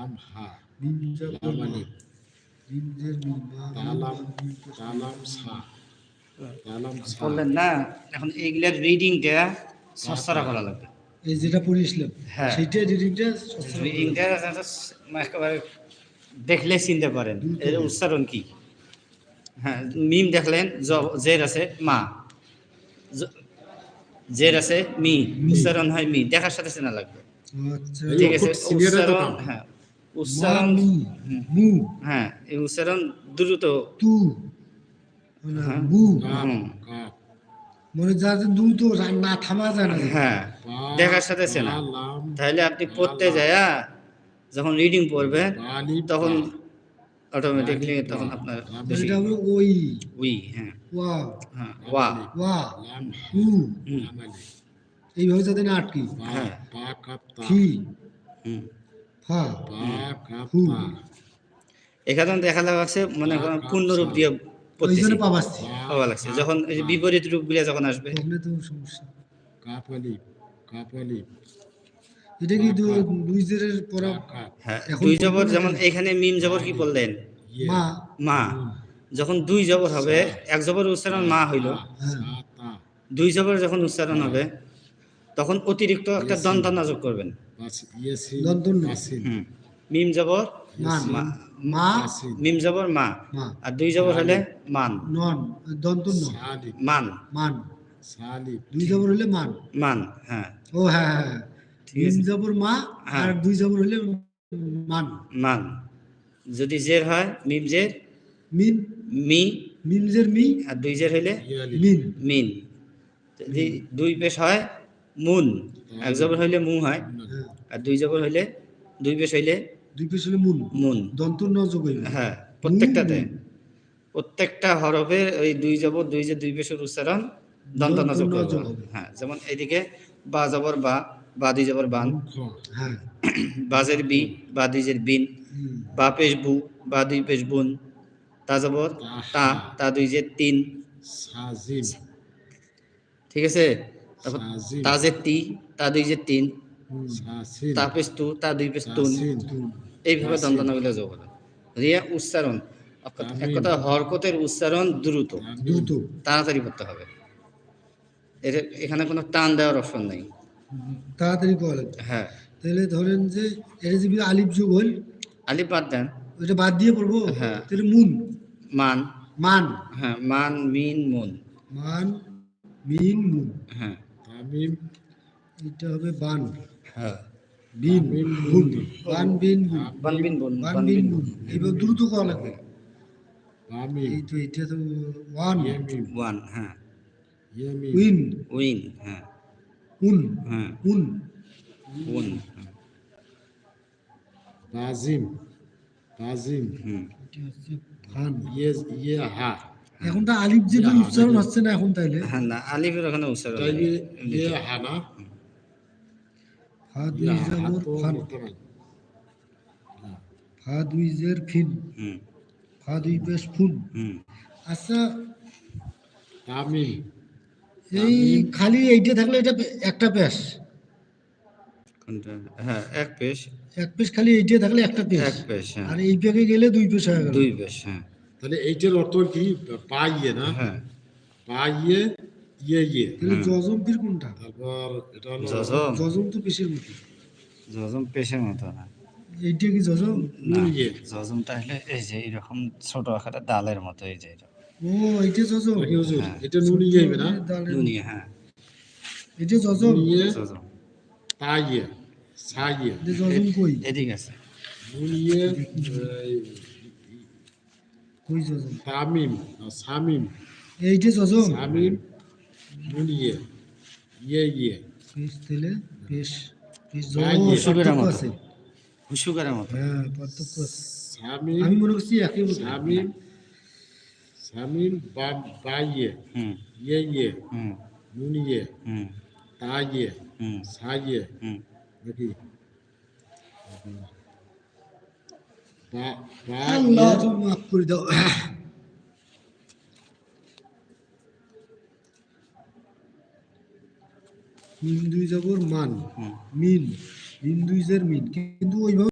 লাম হা। মিম জবর লাম মা আলিফ মিম জের মিম মা তালাম তালাম সা তালাম সা। বললেন না এখন এইগুলার রিডিংটা সরসরা করা লাগবে। এই যেটা পড়িয়েছিলাম হ্যাঁ। সেইটা রিডিংটা রিডিংটা একেবারে দেখলে চিনতে পারেন। এর উচ্চারণ কি? হ্যাঁ মিম দেখলেন জের আছে মা। জের আছে মি। উচ্চারণ হয় মি। দেখার সাথে চেনা লাগবে। আচ্ছা। ঠিক আছে উচ্চারণ হ্যাঁ। উচ্চারণ হ্যাঁ এই উচ্চারণ দ্রুত। তু। মানে যাতে দু তো রা- না থামা যায় না। হ্যাঁ দেখার সাথে বা তাহলে আপনি পড়তে যায়া যখন রিডিং পড়বেন তখন। অটোমেটিকলি তখন আপনার এটা হবে ওই। উই হ্যাঁ। ওয়া। হ্যাঁ ওয়া। ওয়া। হু এইভাবে যাতে না আটকি। হ্যাঁ। তা হুম। ফা বা কাপ হু। তা এখানে দেখা যাচ্ছে মনে করেন পূর্ণরূপ দিয়ে ওই পড়তেছি পাওয়া লাগছে যখন এই যে বিপরীত রূপগুলো যখন আসবে। তো সমস্যা। কাপ আলিফ কাপ আলিফ এটা কি দুই জেরের পরা? হ্যাঁ দুই জবর যেমন এখানে মিম জবর কি বললেন? ইয়ে। মা। মা। যখন দুই জবর হবে এক জবর উচ্চারণ মা হইল। হ্যাঁ দুই জবর যখন উচ্চারণ হবে তখন অতিরিক্ত একটা দন্তনা যোগ করবেন। মিম জবর মা মা বাসিন মিম জবর মা মা আর দুই জবর হলে মান নন মান মান সালিফ দুই জবর হলে মান মান হ্যাঁ। ও হ্যাঁ হ্যাঁ হ্যাঁ। জবর মা হ্যাঁ। আর দুই জবর হলে মান মান যদি জের হয় মিম জের? মিন মি। মিম জের মি। আর দুই জের হইলে মিন মিন যদি দুই পেশ হয় মুন। এক জবর হইলে মু হ্যাঁ। আর দুই জবর হইলে দুই পেশ হইলে দুই পেশ হলে মুন মুন দন্তন্য যোগ হইবে হ্যাঁ প্রত্যেকটাতে। প্রত্যেকটা হরফের ওই দুই জবর দুই যে দুই পেশের উচ্চারণ যোগ দন্তন্য যোগ। হবে। হ্যাঁ যেমন এইদিকে বা জবর বা বা দুই জবর বান। হ্যাঁ। বাজের বি বা দুই জের বিন। বা পেশ বু বা দুই পেশ বুন। তা জবর তা তা দুই যে তিন। ঠিক আছে? তারপর সাজিম তা যে তি তা দুই যে তিন। সাসিন তা দুই সাসিন এইভাবে দন্তনাগুলো যোগ হলো রিয়া উচ্চারণ। এক- কথা হরকতের উচ্চারণ দ্রুত। দ্রুত। তাড়াতাড়ি করতে হবে। এখানে কোনো টান দেওয়ার অপশন নেই। তাড়াতাড়ি লাগবে হ্যাঁ। তাহলে ধরেন যে এটা যদি আলিফ যোগ হল আলিফ বাদ দেন। ওইটা বাদ দিয়ে পড়ব? হ্যাঁ। তাহলে মুন। মান। মান। হ্যাঁ মান মিন মুন। মান মিন মুন। হ্যাঁ। তামিম এটা হবে বান। হ্যাঁ। বিন বুন বান বিন। বুন। বান বিন বুন। বান বান বিন বিন বুন এইভাবে দ্রুত করা লাগবে। তামিম এই তো এটা তো ওয়ান। ইয়ামিম ওয়ান হ্যাঁ। উইন। উইন হ্যাঁ। উন হ্যাঁ। উন। উন হ্যাঁ। হুম। এটা হচ্ছে ফান ইয়ে ইয়ে হা। এখন তো আলিফ যে উচ্চারণ হচ্ছে না এখন তাইলে। হ্যাঁ না আলিফের ওখানে উচ্চারণ। ইয়ে হা না? ফা দুই হা জবর তো ফান। মোটামাই ফা দুই জের ফিন আচ্ছা তামিম এই খালি এইটা থাকলে এটা একটা পেশ? কোনটা? হ্যাঁ এক পেশ। এক পেশ খালি এইটা থাকলে একটা পেশ? এক পেশ হ্যাঁ। আর এই পেকে গেলে দুই পেশ হয়ে গেল। দুই পেশ হ্যাঁ। তাহলে এইটার অর্থ কি? পাইয়ে না? হ্যাঁ। পাইয়ে ইয়ে ইয়ে। তাহলে জজম ফির কোনটা? তারপর এটা হলো জজম? জজম তো পেশের মতো জজম পেশের মতো না। এইটা কি জজম? না ইয়ে। জজমটা হলে এই যে এরকম ছোট আকারে ডালের মতো এই যে এটা। ও এইটা জজম? কি হুজুর হ্যাঁ। এটা নুন হবে না? নুনিয়া হ্যাঁ। এইটা জজম? ইয়ে জজম। তাইয়ে সাইয়ে। এটা জজম কই? এদিক আছে। নুন ইয়ে এই, কই জজম? তামিম সামিম এইটা জজম? সামিম নুন ইয়ে ইয়ে। হ্যাঁ, জজম ইয়ে। সুবিধার পার্থক্য মতো। আছে। হুসুকারের মতো হ্যাঁ পার্থক্য আছে। সামিম আমি মনে করছি একই। সামিম সামিম বা বাইয়ে। হুম। ইয়ে ইয়ে। হুম। নুন ইয়ে হুম। তাইয়ে। হুম। সাইয়ে। হুম। নাকি? বা বা আল্লাহ তুমি মাফ করে দাও। দুই জবর মান মিন মিন দুই জের মিন। কিন্তু ওইভাবে